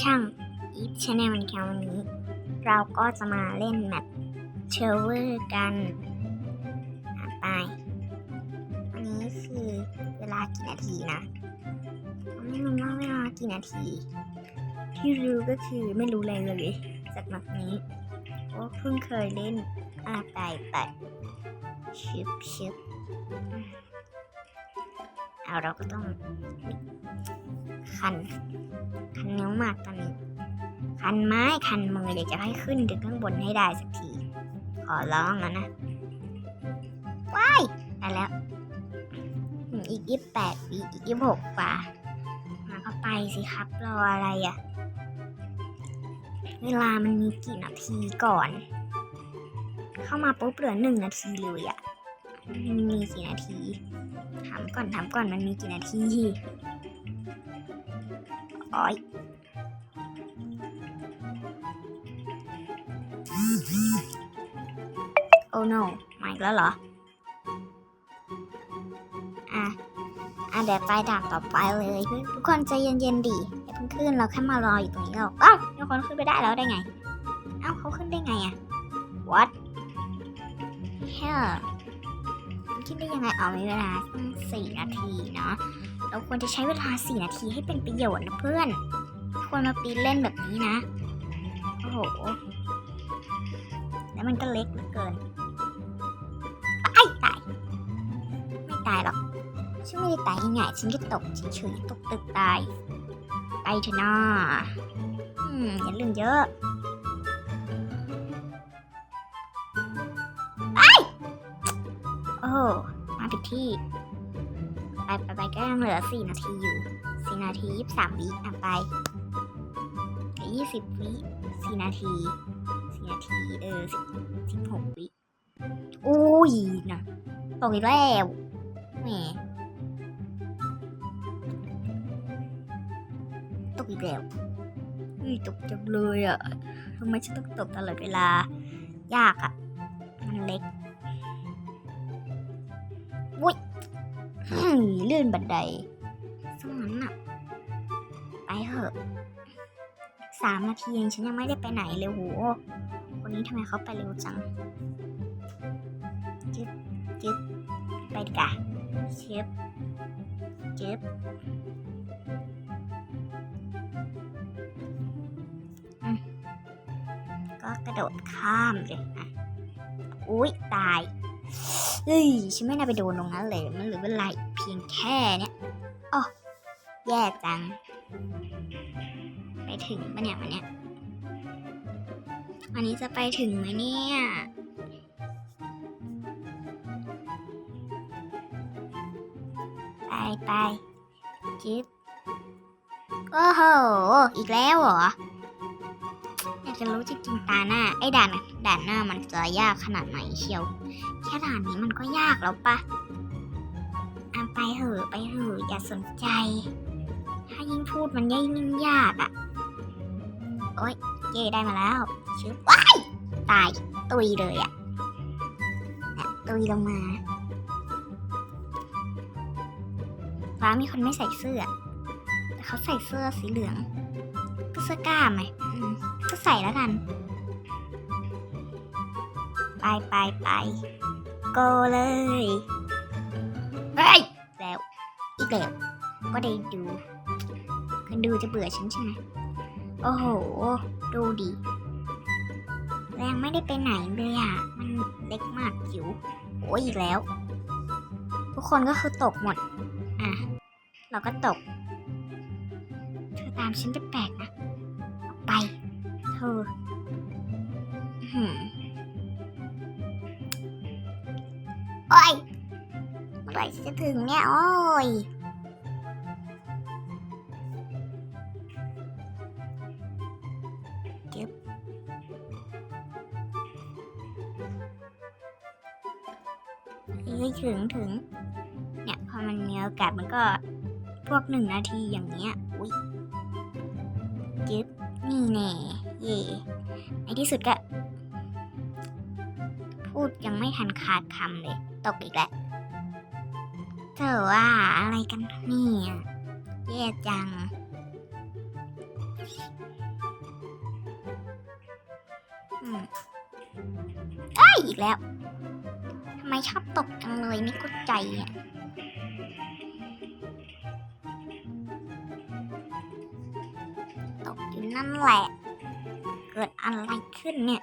ช่างอีฟชาแนลวันแควันนี้ เราก็จะมาเล่นแมปเชลเวอร์กันอะไปวันนี้คือเวลากี่นาทีนะไม่รู้ว่าเวลากี่นาที ที่รู้ก็คือไม่รู้อะไรเลยจากแมปนี้เพราเพิ่งเคยเล่นอะไปไปชิบชิบ เอาเราก็ต้องคันคันนิ้วมากตอนนี้ คันไม้คันมืออยากจะให้ขึ้นถึงข้างบนให้ได้สักที ขอร้องแล้วนะว้ายได้แล้ว อีกยี่สิบแปดวิอีกยี่สิบหกกว่ามาก็ไปสิครับรออะไรอะ่ะ เวลามันมีกี่นาทีก่อน เข้ามาปุ๊บเหลือหนึ่งนาทีเลยอะ่ะมันมีกี่นาที ถามก่อนถามก่อนมันมีกี่นาทีอ้อยโอ้ no มาอีกแล้วเหรอ อะ อะเดี๋ยวไปด่านต่อไปเลย ทุกคนใจเย็นๆดิอย่าเพิ่งขึ้นเราแค่มารออยู่ตรงนี้หรอกอ้าวมีคนขึ้นไปได้แล้วได้ไง เอ้าเขาขึ้นได้ไงอะ what hell มันขึ้นได้ยังไงเอาเวลาตั้งสี่นาทีเนาะ เราควรจะใช้เวลาสี่นาทีให้เป็นประโยชน์นะเพื่อน ควรมาปีนเล่นแบบนี้นะ โอ้โห แล้วมันก็เล็กเหลือเกิน ไอ้ตาย ไม่ตายหรอก ฉันไม่ได้ตายง่ายฉันแค่ตกเฉยๆตกตึกตาย ไปเถอะนะอืมอย่าลืมเยอะ มาผิดที่ ไปไปไปก็ยังเหลือสี่นาทีอยู่สี่นาทียี่สามวิอะไปยี่สิบวิสี่นาทีสี่นาทีเออสิบสิบหกวิอุ้ยนะตกอีกแล้วแหมตกอีกแล้วอุ้ยตกจังเลยอะทำไมฉันต้องตกตลอดเวลา ยากอะมันเล็ก อุ้ยอืมลื่นบันไดสมันน่ะไปเถอะสามนาทีเองฉันยังไม่ได้ไปไหนเลยโหวันนี้ทำไมเขาไปเร็วจังจึ๊บจึ๊บไปดีกว่าเชฟจึ๊บอืมก็กระโดดข้ามเลยอะอุ๊ยตาย เฮ้ยฉันไม่น่าไปโดนตรงนั้นเลย มันเหลือเวลาอีกเพียงแค่เนี้ยอ๋อแย่จัง ไปถึงปะเนี่ยวันเนี้ยวันนี้จะไปถึงไหมเนี่ยไปไปจิ๊บโอ้โห อีกแล้วเหรอ อยากจะรู้จริงๆตาหน้า ไอ้ด่าน ด่านหน้ามันจะยากขนาดไหนเชียว ค่ด่านนี้มันก็ยากแล้วปะอะไปเหอะไปเหอะอย่าสนใจ ถ้ายิ่งพูดมันยิ่งยากอะ่ะ โอ๊ยเย่ได้มาแล้วชึบว้ายตายตุยเลยอะ่ะตุยลงมาฟ้ามีคนไม่ใส่เสื้อ แต่เขาใส่เสื้อสีเหลือง ก็เสื้อกล้ามไหมก็ใส่แล้วกัน ไปไปไป โกเลยเฮ้ยแล้วอีกแล้วก็ได้ดูคนดูจะเบื่อฉันใช่ไหมโอ้โห ดูดิแรงไม่ได้ไปไหนเลยอะ มันเล็กมากจิ๋วโอ้ยอีกแล้ว ทุกคนก็คือตกหมด อะ เราก็ตก เธอตามฉันแปลกๆนะ ออกไป เธออื้อหือ โอ้ยเมื่อไหร่จะถึงเนี่ย โอ้ยจึ๊บเอ้ยถึงถึง เนี่ย พอมันมีโอกาสมันก็พวกหนึ่งนาทีอย่างเงี้ย อุ้ยจึ๊บนี่แน่เย่ในที่สุดก็ พูดยังไม่ทันขาดคำเลย ตกอีกแล้วเธอว่าอะไรกันเนี่ยแย่จัง อืมเอ้ยอีกแล้ว ทำไมชอบตกจังเลยไม่เข้าใจอะตกอยู่นั่นแหละ เกิดอะไรขึ้นเนี่ย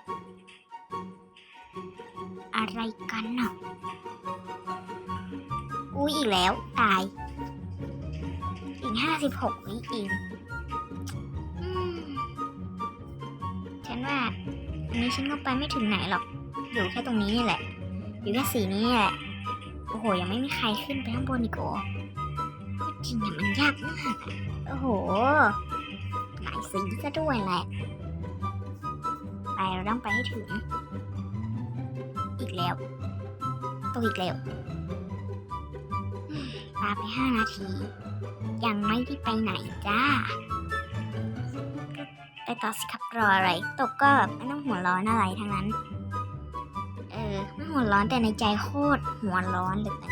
อะไรกันน่ะอุ้ยอีกแล้วตาย อีกห้าสิบหกวิเองอืมฉันว่าอันนี้ฉันก็ไปไม่ถึงไหนหรอก อยู่แค่ตรงนี้นี่แหละ อยู่แค่สีนี้แหละ โอ้โห ยังไม่มีใครขึ้นไปข้างบนอีกเหรอก็จริงอะมันยากมาก โอ้โห หลายสีซะด้วยแหละ ไปเราต้องไปให้ถึง อีกแล้วตัวอีกแล้วอืมปาไปห้านาที ยังไม่ได้ไปไหนจ้า ไปต่อสิครับรออะไร ตกก็ไม่ต้องหัวร้อนอะไรทั้งนั้น เออ ไม่หัวร้อนแต่ในใจโคตรหัวร้อนเลยนะ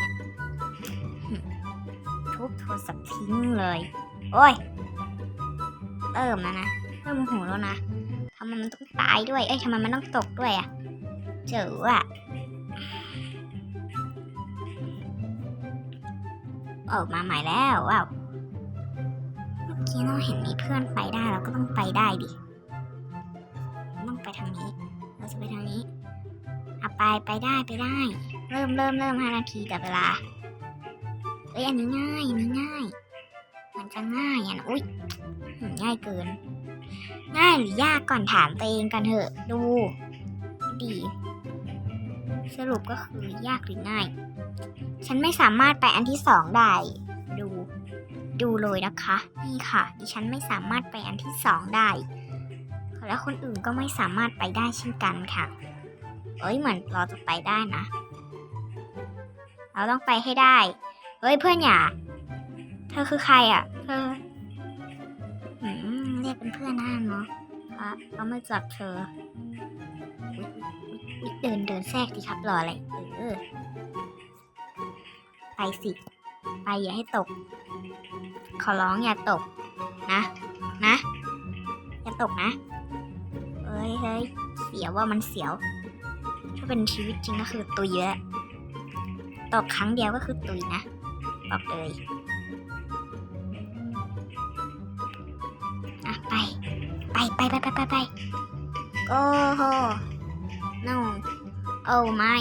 เนี่ยทุบโทรศัพท์ทิ้งเลย โอ้ยเริ่มแล้วนะ เริ่มโมโหแล้วนะทำไมมันต้องตายด้วย เอ้ยทำไมมันต้องตกด้วยอะ จ๋ออะออกมาใหม่แล้วว้าวเมื่อกี้เราเห็นมีเพื่อนไปได้เราก็ต้องไปได้ดิต้องไปทางนี้ เราจะไปทางนี้อไปไปได้ไปได้ เริ่มเริ่มเริ่มห้านาทีกับเวลาเอ้ยอันนี้ง่ายอันนี้ง่ายมันจะง่ายอะนะอุ้ยง่ายเกิน ง่ายหรือยากก่อนถามตัวเองกันเถอะดู ดี สรุปก็คือยากหรือง่าย ฉันไม่สามารถไปอันที่สองได้ ดู ดูเลยนะคะ นี่ค่ะ ดิฉันไม่สามารถไปอันที่สองได้ และคนอื่นก็ไม่สามารถไปได้เช่นกันค่ะ เอ้ยเหมือนเราจะไปได้นะ เราต้องไปให้ได้เฮ้ยเพื่อนอย่า เธอคือใครอะ เธออเรียกเป็นเพื่อนน่าเนาะเราะเราไม่จับเธอ เดินเดินแทรกดีครับรออะไรเออไปสิไปอย่าให้ตก ขอร้องอย่าตก นะ นะ อย่าตกนะเฮ้ยเฮ้ยเสียวว่ามันเสียว ถ้าเป็นชีวิตจริงก็คือตุยแล้วตกครั้งเดียวก็คือตุยนะบอกเลยอะไป ไปไปไปไปไปไปโอ้โห no โอ้ไม่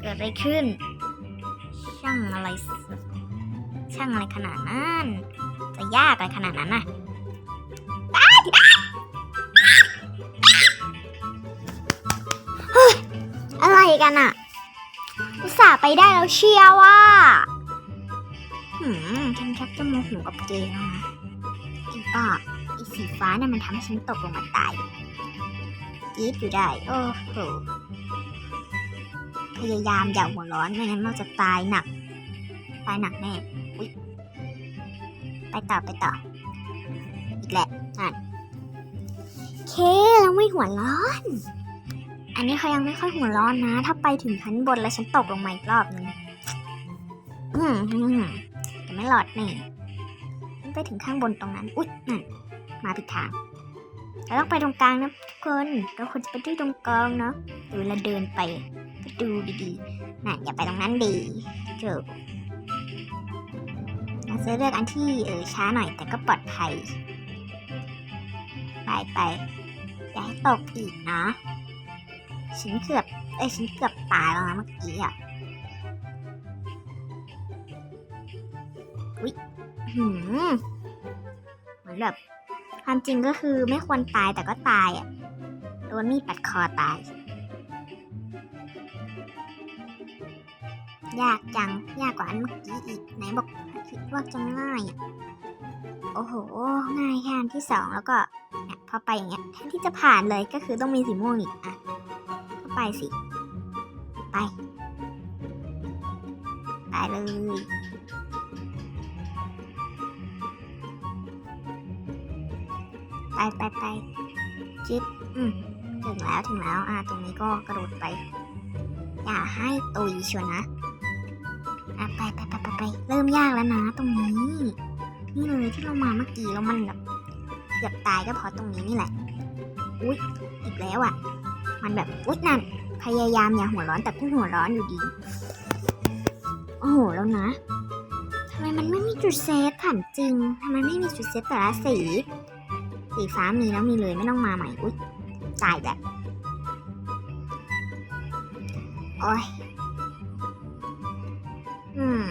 เกิดอะไรขึ้น ช่างอะไรสุดช่างอะไรขนาดนั้น จะยากอะไรขนาดนั้นน่ะเฮ้ยอะไรกันอะอุตส่าห์ไปได้แล้วเชียวว่าหืมฉันชักจะโมโหกับเกมแล้วนะอีป้าอีสีฟ้าเนี่ยมันทำให้ฉันตกลงมาตาย กรีดอยู่ได้ โอ้โห พยายามอย่าหัวร้อนไม่งั้นเราจะตายหนัก ตายหนักแน่อุ๊ยไปต่อไปต่อ อีกแหละนั่นเคเราไม่หัวร้อน อันนี้เขายังไม่ค่อยหัวร้อนนะ ถ้าไปถึงชั้นบนแล้วฉันตกลงมาอีกรอบนึงอืมอืมจะไม่หลอดแน่ไปถึงข้างบนตรงนั้น อุ๊ยนั่นมาผิดทาง เราต้องไปตรงกลางนะทุกคนเราควรจะไปที่ตรงกลางเนาะหรือเราเดินไปก็ดูดีๆน่ะอย่าไปตรงนั้นดีเจอเราจะเลือกอันที่เออช้าหน่อยแต่ก็ปลอดภัย ไปไปอย่าให้ตกอีกนะฉันเกือบเอ้ยฉันเกือบตายแล้วนะเมื่อกี้อะหืมเหมือนแบบ ความจริงก็คือไม่ควรตายแต่ก็ตายอะโดนมีดปัดคอตาย ยากจัง ยากกว่าอันเมื่อกี้อีก ไหนบอกคิดว่าจะง่ายอะโอ้โห ง่ายแค่อันที่สองแล้วก็เนี่ยพอไปอย่างเงี้ยแทนที่จะผ่านเลยก็คือต้องมีสีม่วงอีกอะก็ไปสิ ไป ไปเลย ไปไปไปจิ๊บอืมถึงแล้วถึงแล้ว อ่า ตรงนี้ก็กระโดดไป อย่าให้ตุยชวนนะ อะไปไปไปไปไปเริ่มยากแล้วนะ ตรงนี้ นี่เลยที่เรามาเมื่อกี้แล้วมันแบบกือบตายก็เพราะตรงนี้นี่แหละ อุ๊ย อีกแล้วอะ มันแบบอุ๊ยนั่นพยายามอย่าหัวร้อนแต่ก็หัวร้อนอยู่ดี โอ้โหแล้วนะทำไมมันไม่มีจุดเซฟถามจริงทำไมไม่มีจุดเซฟแต่ละสี สีฟ้ามีแล้วมีเลยไม่ต้องมาใหม่ อุ๊ยจ่ายแบบโอ้ยอืม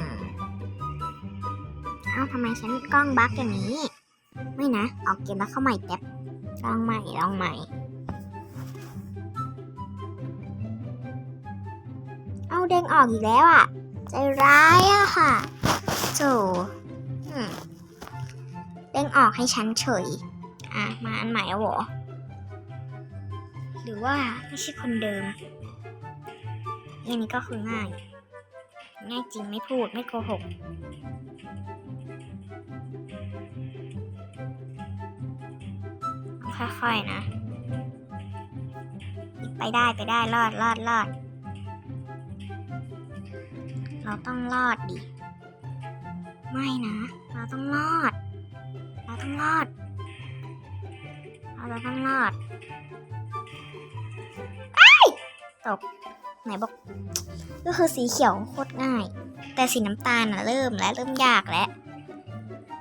เอ้าทำไมฉันกล้องบั๊กอย่างนี้ ไม่นะ ออกเกมแล้วเข้าใหม่แป๊บลองใหม่ ลองใหม่ เอาเด้งออกอีกแล้วอะ ใจร้ายอะค่ะโจเด้งออกให้ฉันเฉย อะ มาอันใหม่แล้วเหรอ หรือว่าไม่ใช่คนเดิมอันนี้ก็คือง่าย ง่ายจริงไม่พูดไม่โกหกค่อยๆนะ ไปได้ไปได้รอดรอดรอด เราต้องรอดดิ ไม่นะ เราต้องรอด เราต้องรอด เราจะต้องรอดไอ้ยตกไหนบอก ก็คือสีเขียวโคตรง่าย แต่สีน้ำตาลน่ะเริ่มแล้วเริ่มยากแล้ว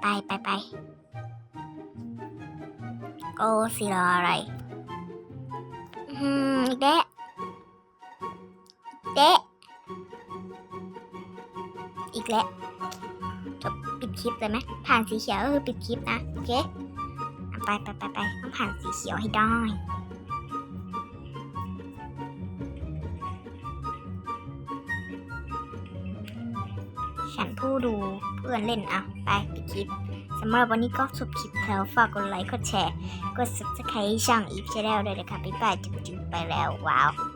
ไปไปไปโอ้สีรออะไรอืมอีกแดะแดะอีกแล้วจบปิดคลิปเลยไหมผ่านสีเขียวก็คือปิดคลิปนะ โอเคอะ ไปไปไปไปต้องผ่านสีเขียวให้ได้ฉันผู้ดูเพื่อนเล่นอะ ไปปิดคลิปสำหรับวันนี้ก็จบคลิปแล้ว ฝากกดไลค์ กดแชร์ กด subscribe ช่องอีฟชาแนลด้วยนะคะบ๊ายบายจุ๊บๆไปแล้ว ว้าว